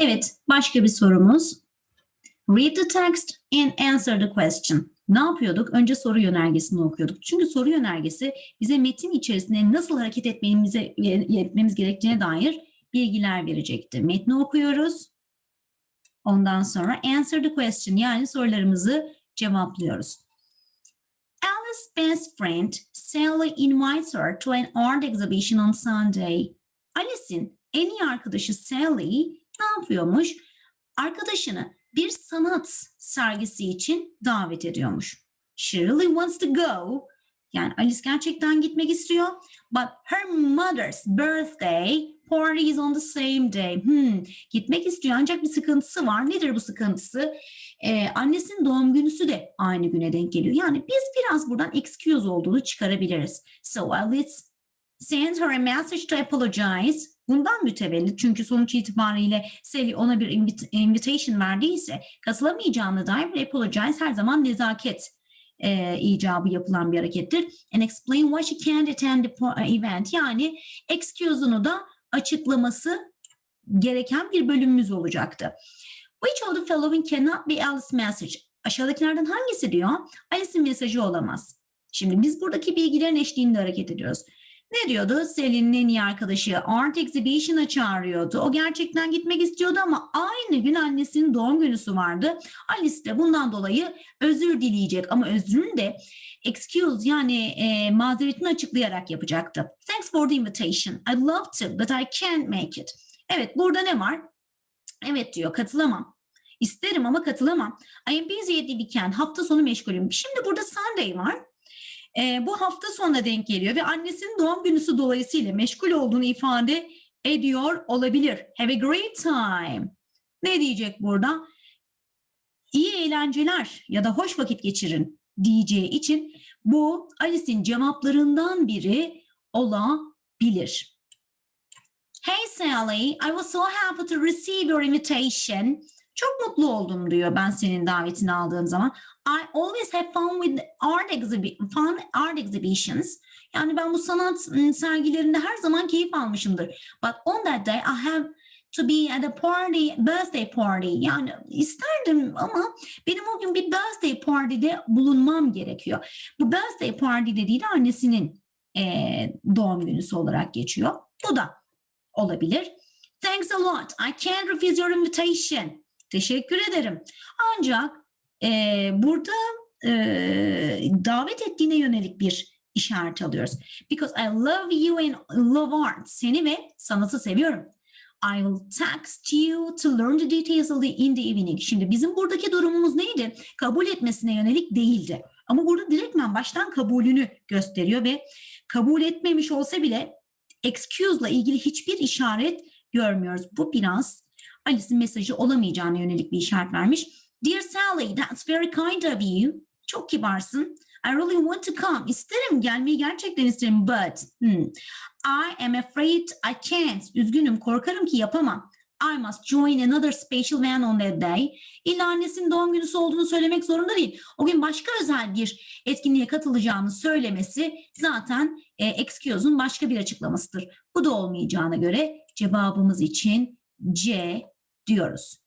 Evet, başka bir sorumuz. Read the text and answer the question. Ne yapıyorduk? Önce soru yönergesini okuyorduk. Çünkü soru yönergesi bize metin içerisinde nasıl hareket etmemize, etmemiz gerektiğine dair bilgiler verecekti. Metni okuyoruz. Ondan sonra answer the question yani sorularımızı cevaplıyoruz. Alice's best friend Sally invites her to an art exhibition on Sunday. Alice'in en iyi arkadaşı Sally ne yapıyormuş? Arkadaşını bir sanat sergisi için davet ediyormuş. She really wants to go. Yani Alice gerçekten gitmek istiyor. But her mother's birthday party is on the same day. Hmm, gitmek istiyor ancak bir sıkıntısı var. Nedir bu sıkıntısı? Ee, annesinin doğum günüsü de aynı güne denk geliyor. Yani biz biraz buradan excuse olduğunu çıkarabiliriz. So Alice sends her a message to apologize. Bundan mütevellit çünkü sonuç itibariyle Sally ona bir invit- invitation verdiyse katılamayacağına dair bir apologize her zaman nezaket e, icabı yapılan bir harekettir. And explain why she can't attend the event. Yani excuse'unu da açıklaması gereken bir bölümümüz olacaktı. Which of the following cannot be Alice's message? Aşağıdakilerden hangisi diyor? Alice'in mesajı olamaz. Şimdi biz buradaki bilgilerin eşliğinde hareket ediyoruz. Ne diyordu? Selin'in en iyi arkadaşı Art Exhibition'a çağırıyordu. O gerçekten gitmek istiyordu ama aynı gün annesinin doğum günüsü vardı. Alice de bundan dolayı özür dileyecek ama özrünü de excuse yani e, mazeretini açıklayarak yapacaktı. Thanks for the invitation. I'd love to but I can't make it. Evet burada ne var? Evet diyor katılamam. İsterim ama katılamam. I am busy at the weekend. Hafta sonu meşgulüm. Şimdi burada Sunday var. Ee, bu hafta sonuna denk geliyor ve annesinin doğum günüsü dolayısıyla meşgul olduğunu ifade ediyor olabilir. Have a great time. Ne diyecek burada? İyi eğlenceler ya da hoş vakit geçirin diyeceği için bu Alice'in cevaplarından biri olabilir. Hey Sally, I was so happy to receive your invitation. Çok mutlu oldum diyor ben senin davetini aldığım zaman. I always have fun with art, exhibi fun art exhibitions. Yani ben bu sanat ım, sergilerinde her zaman keyif almışımdır. But on that day I have to be at a party, birthday party. Yani isterdim ama benim o gün bir birthday party'de bulunmam gerekiyor. Bu birthday party dediği de annesinin eee, doğum günüsü olarak geçiyor. Bu da olabilir. Thanks a lot. I can't refuse your invitation. Teşekkür ederim. Ancak eee, burada eee, davet ettiğine yönelik bir işaret alıyoruz. Because I love you and love art. Seni ve sanatı seviyorum. I will text you to learn the details of the, in the evening. Şimdi bizim buradaki durumumuz neydi? Kabul etmesine yönelik değildi. Ama burada direktmen baştan kabulünü gösteriyor ve kabul etmemiş olsa bile excuse'la ilgili hiçbir işaret görmüyoruz. Bu biraz Alice'in mesajı olamayacağına yönelik bir işaret vermiş. Dear Sally, that's very kind of you. Çok kibarsın. I really want to come. İsterim gelmeyi gerçekten isterim but hmm, I am afraid I can't. Üzgünüm korkarım ki yapamam. I must join another special event on that day. İlla annesinin doğum günüsü olduğunu söylemek zorunda değil. O gün başka özel bir etkinliğe katılacağını söylemesi zaten e, excuse'un başka bir açıklamasıdır. Bu da olmayacağına göre cevabımız için C diyoruz.